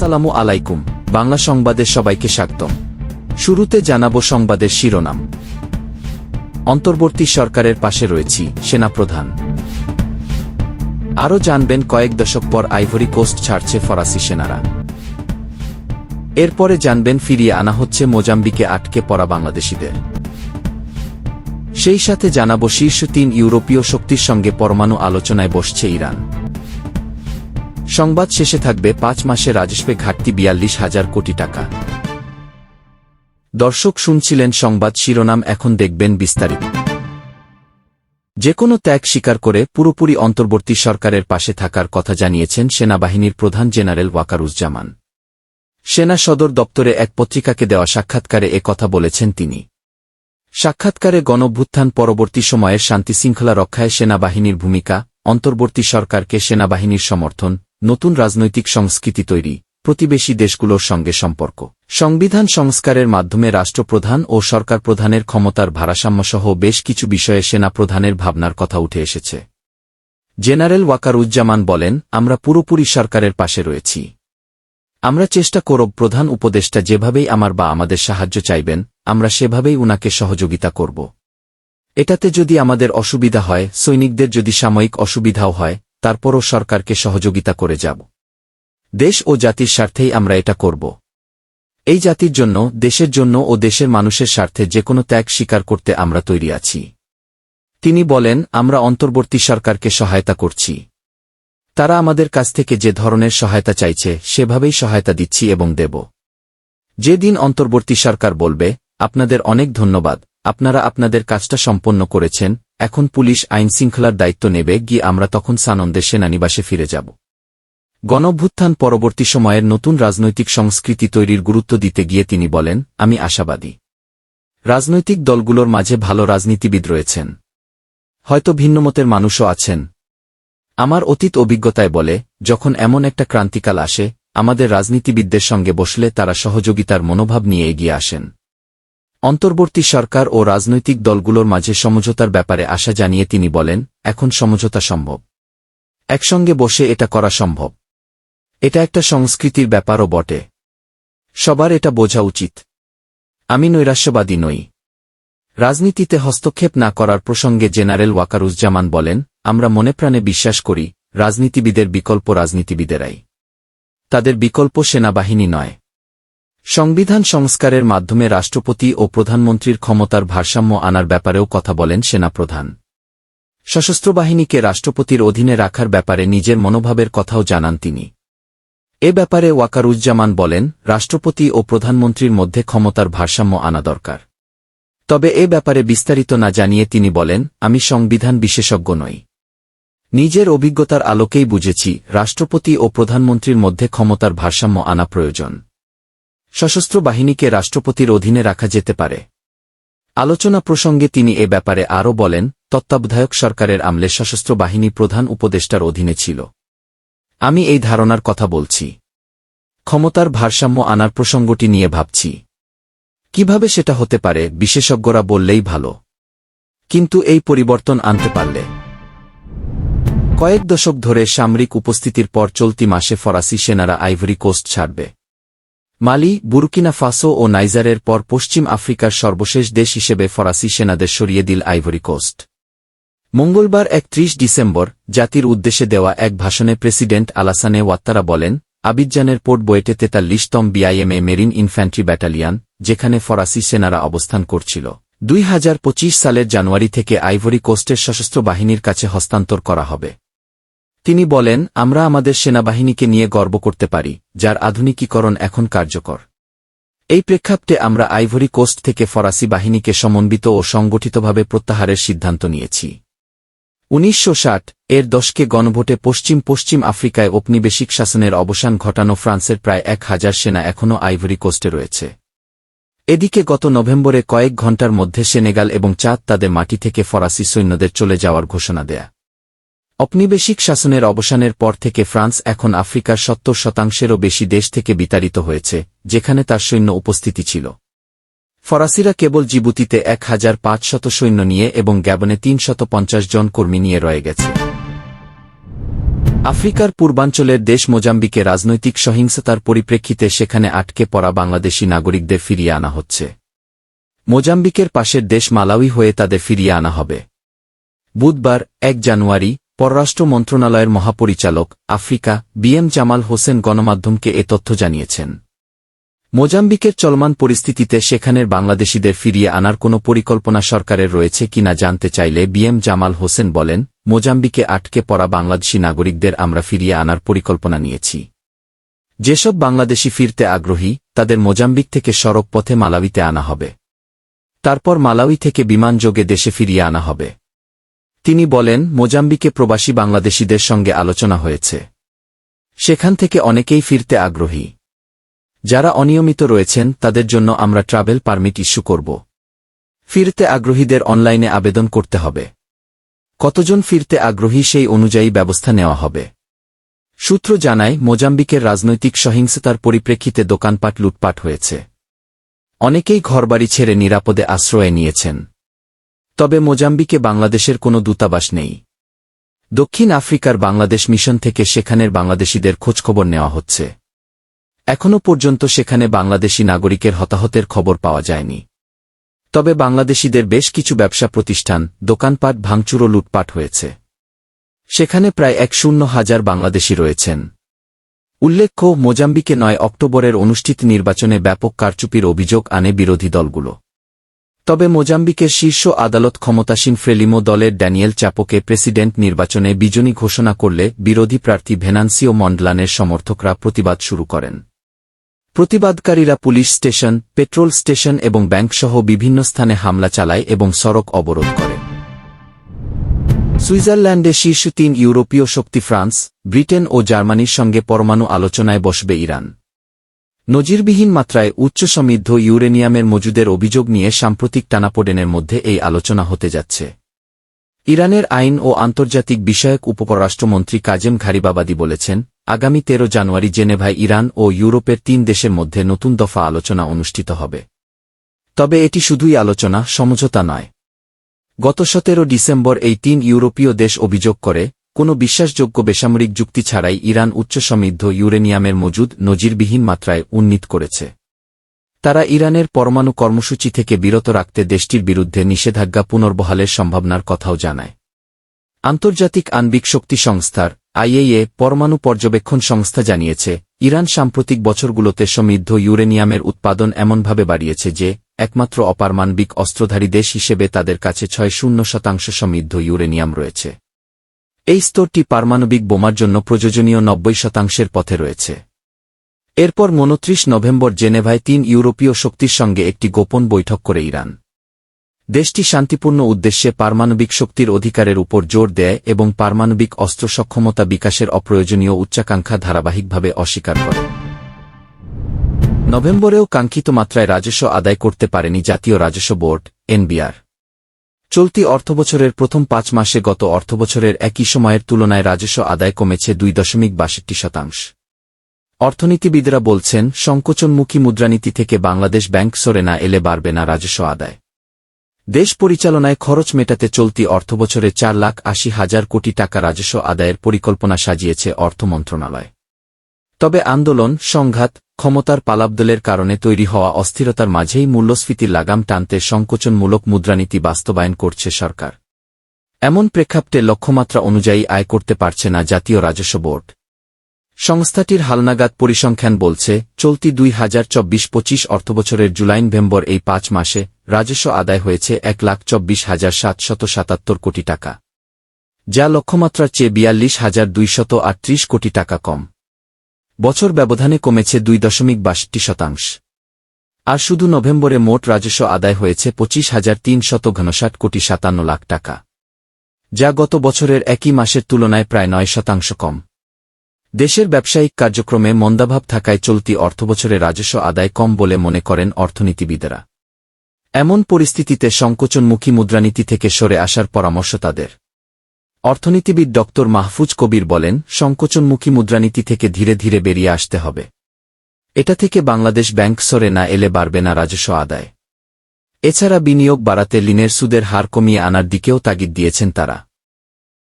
আসসালামু আলাইকুম, বাংলা সংবাদে সবাইকে স্বাগতম। শুরুতে জানাব সংবাদের শিরোনাম। অন্তর্বর্তী সরকারের পাশে রয়েছি, সেনাপ্রধান। আরও জানবেন কয়েক দশক পর আইভরি কোস্ট ছাড়ছে ফরাসি সেনারা। এরপরে জানবেন ফিরিয়ে আনা হচ্ছে মোজাম্বিকে আটকে পড়া বাংলাদেশিদের। সেই সাথে জানাব শীর্ষ তিন ইউরোপীয় শক্তির সঙ্গে পরমাণু আলোচনায় বসছে ইরান। সংবাদ শেষে থাকবে পাঁচ মাসে রাজস্বে ঘাটতি বিয়াল্লিশ হাজার কোটি টাকা। দর্শক শুনছিলেন সংবাদ শিরোনাম, এখন দেখবেন বিস্তারিত। যে কোনো ত্যাগ স্বীকার করে পুরোপুরি অন্তর্বর্তী সরকারের পাশে থাকার কথা জানিয়েছেন সেনাবাহিনীর প্রধান জেনারেল ওয়াকারুজ্জামান। সেনা সদর দপ্তরে এক পত্রিকাকে দেওয়া সাক্ষাৎকারে এ কথা বলেছেন তিনি। সাক্ষাৎকারে গণভ্যুত্থান পরবর্তী সময়ের শান্তিশৃঙ্খলা রক্ষায় সেনাবাহিনীর ভূমিকা, অন্তর্বর্তী সরকারকে সেনাবাহিনীর সমর্থন নতুন রাজনৈতিক সংস্কৃতি তৈরি, প্রতিবেশী দেশগুলোর সঙ্গে সম্পর্ক। সংবিধান সংস্কারের মাধ্যমে রাষ্ট্রপ্রধান ও সরকার প্রধানের ক্ষমতার ভারসাম্যসহ বেশ কিছু বিষয়ে সেনা প্রধানের ভাবনার কথা উঠে এসেছে। জেনারেল ওয়াকারুজ্জামান বলেন, আমরা পুরোপুরি সরকারের পাশে রয়েছি। আমরা চেষ্টা করব প্রধান উপদেষ্টা যেভাবেই আমার বা আমাদের সাহায্য চাইবেন, আমরা সেভাবেই উনাকে সহযোগিতা করব। এটাতে যদি আমাদের অসুবিধা হয়, সৈনিকদের যদি সাময়িক অসুবিধাও হয় তারপরও সরকারকে সহযোগিতা করে যাব। দেশ ও জাতির স্বার্থেই আমরা এটা করব। এই জাতির জন্য, দেশের জন্য ও দেশের মানুষের স্বার্থে যে কোনো ত্যাগ স্বীকার করতে আমরা তৈরি আছি। তিনি বলেন, আমরা অন্তর্বর্তী সরকারকে সহায়তা করছি। তারা আমাদের কাছ থেকে যে ধরনের সহায়তা চাইছে, সেভাবেই সহায়তা দিচ্ছি এবং দেব। যে দিন অন্তর্বর্তী সরকার বলবে, আপনাদের অনেক ধন্যবাদ। আপনারা আপনাদের কাজটা সম্পন্ন করেছেন, এখন পুলিশ আইন শৃঙ্খলার দায়িত্ব নেবে, গিয়ে আমরা তখন সানন্দে সেনানিবাসে ফিরে যাব। গণভ্যুত্থান পরবর্তী সময়ের নতুন রাজনৈতিক সংস্কৃতি তৈরির গুরুত্ব দিতে গিয়ে তিনি বলেন, আমি আশাবাদী। রাজনৈতিক দলগুলোর মাঝে ভালো রাজনীতিবিদ রয়েছেন। হয়তো ভিন্নমতের মানুষও আছেন। আমার অতীত অভিজ্ঞতায় বলে, যখন এমন একটা ক্রান্তিকাল আসে, আমাদের রাজনীতিবিদদের সঙ্গে বসলে তারা সহযোগিতার মনোভাব নিয়ে এগিয়ে আসেন। অন্তর্বর্তী সরকার ও রাজনৈতিক দলগুলোর মাঝে সমঝোতার ব্যাপারে আশা জানিয়ে তিনি বলেন, এখন সমঝোতা সম্ভব। একসঙ্গে বসে এটা করা সম্ভব। এটা একটা সংস্কৃতির ব্যাপারও বটে। সবার এটা বোঝা উচিত। আমি নৈরাশ্যবাদী নই। রাজনীতিতে হস্তক্ষেপ না করার প্রসঙ্গে জেনারেল ওয়াকারুজ্জামান বলেন, আমরা মনে প্রাণে বিশ্বাস করি, রাজনীতিবিদের বিকল্প রাজনীতিবিদেরাই। তাদের বিকল্প সেনাবাহিনী নয়। সংবিধান সংস্কারের মাধ্যমে রাষ্ট্রপতি ও প্রধানমন্ত্রীর ক্ষমতার ভারসাম্য আনার ব্যাপারেও কথা বলেন সেনাপ্রধান। সশস্ত্র বাহিনীকে রাষ্ট্রপতির অধীনে রাখার ব্যাপারে নিজের মনোভাবের কথাও জানান তিনি। এ ব্যাপারে ওয়াকারুজ্জামান বলেন, রাষ্ট্রপতি ও প্রধানমন্ত্রীর মধ্যে ক্ষমতার ভারসাম্য আনা দরকার। তবে এ ব্যাপারে বিস্তারিত না জানিয়ে তিনি বলেন, আমি সংবিধান বিশেষজ্ঞ নই। নিজের অভিজ্ঞতার আলোকেই বুঝেছি, রাষ্ট্রপতি ও প্রধানমন্ত্রীর মধ্যে ক্ষমতার ভারসাম্য আনা প্রয়োজন। সশস্ত্র বাহিনীকে রাষ্ট্রপতির অধীনে রাখা যেতে পারে। আলোচনা প্রসঙ্গে তিনি এ ব্যাপারে আরও বলেন, তত্ত্বাবধায়ক সরকারের আমলে সশস্ত্র বাহিনী প্রধান উপদেষ্টার অধীনে ছিল। আমি এই ধারণার কথা বলছি। ক্ষমতার ভারসাম্য আনার প্রসঙ্গটি নিয়ে ভাবছি। কীভাবে সেটা হতে পারে, বিশেষজ্ঞরা বললেই ভালো। কিন্তু এই পরিবর্তন আনতে পারলে। কয়েক দশক ধরে সামরিক উপস্থিতির পর চলতি মাসে ফরাসি সেনারা আইভরি কোস্ট ছাড়বে। মালি, বুরকিনা ফাসো ও নাইজারের পর পশ্চিম আফ্রিকার সর্বশেষ দেশ হিসেবে ফরাসি সেনাদের সরিয়ে দিল আইভরি কোস্ট। মঙ্গলবার একত্রিশ ডিসেম্বর জাতির উদ্দেশ্যে দেওয়া এক ভাষণে প্রেসিডেন্ট আলাসানে ওয়াত্তারা বলেন, আবিজ্জানের পোর্ট বয়েটে তেতাল্লিশতম বিআইএমএ মেরিন ইনফ্যান্ট্রি ব্যাটালিয়ান, যেখানে ফরাসি সেনারা অবস্থান করছিল। দুই হাজার পঁচিশ সালের জানুয়ারি থেকে আইভরি কোস্টের সশস্ত্র বাহিনীর কাছে হস্তান্তর করা হবে। তিনি বলেন, আমরা আমাদের সেনাবাহিনীকে নিয়ে গর্ব করতে পারি, যার আধুনিকীকরণ এখন কার্যকর। এই প্রেক্ষাপটে আমরা আইভরি কোস্ট থেকে ফরাসি বাহিনীকে সমন্বিত ও সংগঠিতভাবে প্রত্যাহারের সিদ্ধান্ত নিয়েছি। উনিশশো ষাট, এর দশকে গণভোটে পশ্চিম পশ্চিম আফ্রিকায় ঔপনিবেশিক শাসনের অবসান ঘটানো ফ্রান্সের প্রায় এক হাজার সেনা এখনও আইভরি কোস্টে রয়েছে। এদিকে গত নভেম্বরে কয়েক ঘণ্টার মধ্যে সেনেগাল এবং চাঁদ তাদের মাটি থেকে ফরাসি সৈন্যদের চলে যাওয়ার ঘোষণা দেয়া। ঔপনিবেশিক শাসনের অবসানের পর থেকে ফ্রান্স এখন আফ্রিকার সত্তর শতাংশেরও বেশি দেশ থেকে বিতাড়িত হয়েছে, যেখানে তার সৈন্য উপস্থিতি ছিল। ফরাসিরা কেবল জিবুতিতে এক হাজার পাঁচশত সৈন্য নিয়ে এবং গ্যাবনে তিনশত পঞ্চাশ জন কর্মী নিয়ে রয়ে গেছে। আফ্রিকার পূর্বাঞ্চলের দেশ মোজাম্বিকে রাজনৈতিক সহিংসতার পরিপ্রেক্ষিতে সেখানে আটকে পড়া বাংলাদেশি নাগরিকদের ফিরিয়ে আনা হচ্ছে। মোজাম্বিকের পাশের দেশ মালাউই হয়ে তাদের ফিরিয়ে আনা হবে। বুধবার, এক জানুয়ারি পররাষ্ট্র মন্ত্রণালয়ের মহাপরিচালক, আফ্রিকা বিএম জামাল হোসেন গণমাধ্যমকে এ তথ্য জানিয়েছেন। মোজাম্বিকের চলমান পরিস্থিতিতে সেখানের বাংলাদেশিদের ফিরিয়ে আনার কোনো পরিকল্পনা সরকারের রয়েছে কিনা জানতে চাইলে বিএম জামাল হোসেন বলেন, মোজাম্বিকে আটকে পড়া বাংলাদেশি নাগরিকদের আমরা ফিরিয়ে আনার পরিকল্পনা নিয়েছি। যেসব বাংলাদেশি ফিরতে আগ্রহী, তাদের মোজাম্বিক থেকে সড়ক পথে মালাউইতে আনা হবে। তারপর মালাউই থেকে বিমানযোগে দেশে ফিরিয়ে আনা হবে। তিনি বলেন, মোজাম্বিকে প্রবাসী বাংলাদেশিদের সঙ্গে আলোচনা হয়েছে। সেখান থেকে অনেকেই ফিরতে আগ্রহী। যারা অনিয়মিত রয়েছেন, তাদের জন্য আমরা ট্রাভেল পারমিট ইস্যু করব। ফিরতে আগ্রহীদের অনলাইনে আবেদন করতে হবে। কতজন ফিরতে আগ্রহী সেই অনুযায়ী ব্যবস্থা নেওয়া হবে। সূত্র জানায়, মোজাম্বিকের রাজনৈতিক সহিংসতার পরিপ্রেক্ষিতে দোকানপাট লুটপাট হয়েছে। অনেকেই ঘরবাড়ি ছেড়ে নিরাপদে আশ্রয় নিয়েছেন। তবে মোজাম্বিকে বাংলাদেশের কোনো দূতাবাস নেই। দক্ষিণ আফ্রিকার বাংলাদেশ মিশন থেকে সেখানের বাংলাদেশিদের খোঁজখবর নেওয়া হচ্ছে। এখনও পর্যন্ত সেখানে বাংলাদেশি নাগরিকের হতাহতের খবর পাওয়া যায়নি। তবে বাংলাদেশিদের বেশ কিছু ব্যবসা প্রতিষ্ঠান, দোকানপাট ভাঙচুরও লুটপাট হয়েছে। সেখানে প্রায় এক শূন্য হাজার বাংলাদেশি রয়েছেন। উল্লেখ্য, মোজাম্বিকে নয় অক্টোবরের অনুষ্ঠিত নির্বাচনে ব্যাপক কারচুপির অভিযোগ আনে বিরোধী দলগুলো। তবে মোজাম্বিকের শীর্ষ আদালত ক্ষমতাসীন ফ্রেলিমো দলের ড্যানিয়েল চাপোকে প্রেসিডেন্ট নির্বাচনে বিজয়ী ঘোষণা করলে বিরোধী প্রার্থী ভেনান্সিও মন্ডলানের সমর্থকরা প্রতিবাদ শুরু করেন। প্রতিবাদকারীরা পুলিশ স্টেশন, পেট্রোল স্টেশন এবং ব্যাংকসহ বিভিন্ন স্থানে হামলা চালায় এবং সড়ক অবরোধ করে। সুইজারল্যান্ডে শীর্ষ তিন ইউরোপীয় শক্তি ফ্রান্স, ব্রিটেন ও জার্মানির সঙ্গে পরমাণু আলোচনায় বসবে ইরান। নজিরবিহীন মাত্রায় উচ্চ সমৃদ্ধ ইউরেনিয়ামের মজুদের অভিযোগ নিয়ে সাম্প্রতিক টানাপোডেনের মধ্যে এই আলোচনা হতে যাচ্ছে। ইরানের আইন ও আন্তর্জাতিক বিষয়ক উপপরাষ্ট্রমন্ত্রী কাজেম ঘারিবাবাদি বলেছেন, আগামী তেরো জানুয়ারি জেনেভায় ইরান ও ইউরোপের তিন দেশের মধ্যে নতুন দফা আলোচনা অনুষ্ঠিত হবে। তবে এটি শুধুই আলোচনা, সমঝোতা নয়। গত সতেরো ডিসেম্বর এই তিন ইউরোপীয় দেশ অভিযোগ করে কোনো বিশ্বাসযোগ্য বেসামরিক যুক্তি ছাড়াই ইরান উচ্চ সমৃদ্ধ ইউরেনিয়ামের মজুদ নজিরবিহীন মাত্রায় উন্নীত করেছে। তারা ইরানের পরমাণু কর্মসূচি থেকে বিরত রাখতে দেশটির বিরুদ্ধে নিষেধাজ্ঞা পুনর্বহালের সম্ভাবনার কথাও জানায়। আন্তর্জাতিক আণবিক শক্তি সংস্থার আইএইএ পরমাণু পর্যবেক্ষণ সংস্থা জানিয়েছে, ইরান সাম্প্রতিক বছরগুলোতে সমৃদ্ধ ইউরেনিয়ামের উৎপাদন এমনভাবে বাড়িয়েছে যে, একমাত্র অপারমাণবিক অস্ত্রধারী দেশ হিসেবে তাদের কাছে ছয় শূন্য শতাংশ সমৃদ্ধ ইউরেনিয়াম রয়েছে। এই স্তরটি পারমাণবিক বোমার জন্য প্রয়োজনীয় নব্বই শতাংশের পথে রয়েছে। এরপর মনত্রিশ নভেম্বর জেনেভায় তিন ইউরোপীয় শক্তির সঙ্গে একটি গোপন বৈঠক করে ইরান। দেশটি শান্তিপূর্ণ উদ্দেশ্যে পারমাণবিক শক্তির অধিকারের উপর জোর দেয় এবং পারমাণবিক অস্ত্র সক্ষমতা বিকাশের অপ্রয়োজনীয় উচ্চাকাঙ্ক্ষা ধারাবাহিকভাবে অস্বীকার করে। নভেম্বরেও কাঙ্ক্ষিত মাত্রায় রাজস্ব আদায় করতে পারেনি জাতীয় রাজস্ব বোর্ড, এনবিআর। চলতি অর্থবছরের প্রথম পাঁচ মাসে গত অর্থবছরের একই সময়ের তুলনায় রাজস্ব আদায় কমেছে দুই দশমিক বাষট্টি শতাংশ। অর্থনীতিবিদরা বলছেন, সংকোচনমুখী মুদ্রানীতি থেকে বাংলাদেশ ব্যাংক সরে না এলে বাড়বে না রাজস্ব আদায়। দেশ পরিচালনায় খরচ মেটাতে চলতি অর্থবছরে চার লাখ আশি হাজার কোটি টাকা রাজস্ব আদায়ের পরিকল্পনা সাজিয়েছে অর্থ মন্ত্রণালয়। তবে আন্দোলন, সংঘাত, ক্ষমতার পালাবদলের কারণে তৈরি হওয়া অস্থিরতার মাঝেই মূল্যস্ফীতির লাগাম টানতে সংকোচনমূলক মুদ্রানীতি বাস্তবায়ন করছে সরকার। এমন প্রেক্ষাপটে লক্ষ্যমাত্রা অনুযায়ী আয় করতে পারছে না জাতীয় রাজস্ব বোর্ড। সংস্থাটির হালনাগাদ পরিসংখ্যান বলছে, চলতি দুই হাজার চব্বিশ পঁচিশ অর্থবছরের জুলাই নভেম্বর এই পাঁচ মাসে রাজস্ব আদায় হয়েছে এক লাখ চব্বিশ হাজার সাতশত সাতাত্তর কোটি টাকা, যা লক্ষ্যমাত্রার চেয়ে বিয়াল্লিশ হাজার দুইশত আটত্রিশ কোটি টাকা কম। বছর ব্যবধানে কমেছে দুই দশমিক বাষট্টি শতাংশ। আর শুধু নভেম্বরে মোট রাজস্ব আদায় হয়েছে পঁচিশ হাজার তিনশত ঘনষাট কোটি সাতান্ন লাখ টাকা, যা গত বছরের একই মাসের তুলনায় প্রায় নয় শতাংশ কম। দেশের ব্যবসায়িক কার্যক্রমে মন্দাভাব থাকায় চলতি অর্থবছরে রাজস্ব আদায় কম বলে মনে করেন অর্থনীতিবিদেরা। এমন পরিস্থিতিতে সংকোচনমুখী মুদ্রানীতি থেকে সরে আসার পরামর্শ তাদের। অর্থনীতিবিদ ডক্টর মাহফুজ কবির বলেন, সংকোচনমুখী মুদ্রানীতি থেকে ধীরে ধীরে বেরিয়ে আসতে হবে। এটা থেকে বাংলাদেশ ব্যাংক সরে না এলে বাড়বে না রাজস্ব আদায়। এছাড়া বিনিয়োগ বাড়াতে লিনের সুদের হার কমিয়ে আনার দিকেও তাগিদ দিয়েছেন তারা।